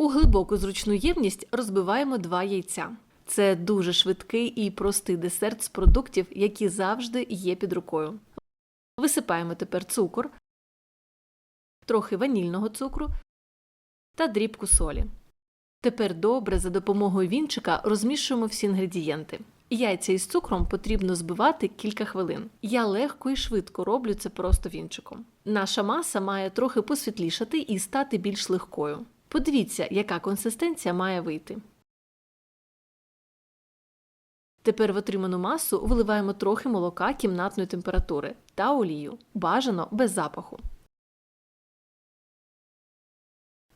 У глибоку зручну ємність розбиваємо два яйця. Це дуже швидкий і простий десерт з продуктів, які завжди є під рукою. Висипаємо тепер цукор, трохи ванільного цукру та дрібку солі. Тепер добре за допомогою вінчика розмішуємо всі інгредієнти. Яйця із цукром потрібно збивати кілька хвилин. Я легко і швидко роблю це просто вінчиком. Наша маса має трохи посвітлішати і стати більш легкою. Подивіться, яка консистенція має вийти. Тепер в отриману масу виливаємо трохи молока кімнатної температури та олію, бажано без запаху.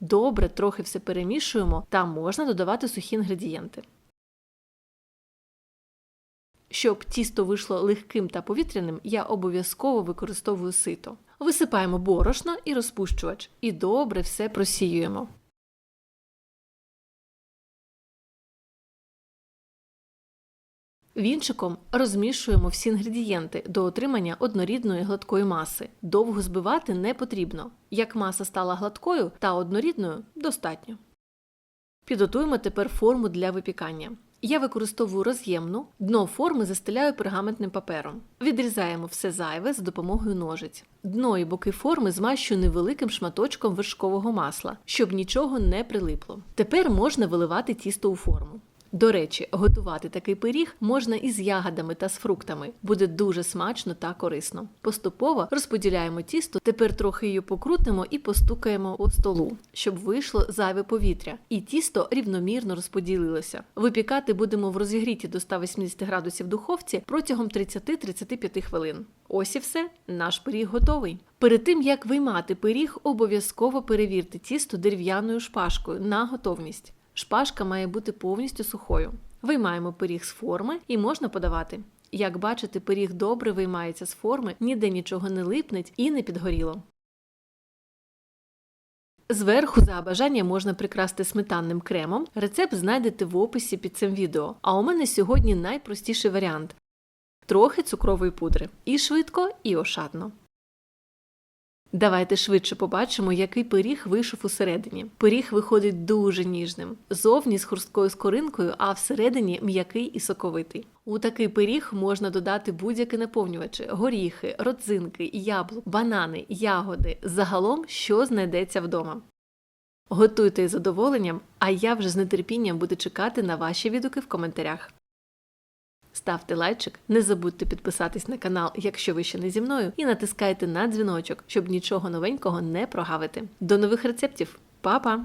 Добре, трохи все перемішуємо та можна додавати сухі інгредієнти. Щоб тісто вийшло легким та повітряним, я обов'язково використовую сито. Висипаємо борошно і розпущувач і добре все просіюємо. Вінчиком розмішуємо всі інгредієнти до отримання однорідної гладкої маси. Довго збивати не потрібно. Як маса стала гладкою та однорідною, достатньо. Підготуємо тепер форму для випікання. Я використовую роз'ємну, дно форми застеляю пергаментним папером. Відрізаємо все зайве за допомогою ножиць. Дно і боки форми змащую невеликим шматочком вершкового масла, щоб нічого не прилипло. Тепер можна виливати тісто у форму. До речі, готувати такий пиріг можна із ягодами та з фруктами. Буде дуже смачно та корисно. Поступово розподіляємо тісто, тепер трохи її покрутимо і постукаємо по столу, щоб вийшло зайве повітря, і тісто рівномірно розподілилося. Випікати будемо в розігріті до 180 градусів духовці протягом 30-35 хвилин. Ось і все, наш пиріг готовий. Перед тим як виймати пиріг, обов'язково перевірте тісто дерев'яною шпажкою на готовність. Шпажка має бути повністю сухою. Виймаємо пиріг з форми і можна подавати. Як бачите, пиріг добре виймається з форми, ніде нічого не липнеть і не підгоріло. Зверху за бажання можна прикрасти сметанним кремом. Рецепт знайдете в описі під цим відео. А у мене сьогодні найпростіший варіант: трохи цукрової пудри. І швидко, і ошатно. Давайте швидше побачимо, який пиріг вийшов усередині. Пиріг виходить дуже ніжним, зовні з хрусткою скоринкою, а всередині м'який і соковитий. У такий пиріг можна додати будь-які наповнювачі: горіхи, родзинки, яблук, банани, ягоди, загалом, що знайдеться вдома. Готуйте із задоволенням, а я вже з нетерпінням буду чекати на ваші відгуки в коментарях. Ставте лайчик, не забудьте підписатись на канал, якщо ви ще не зі мною, і натискайте на дзвіночок, щоб нічого новенького не прогавити. До нових рецептів, Па-па!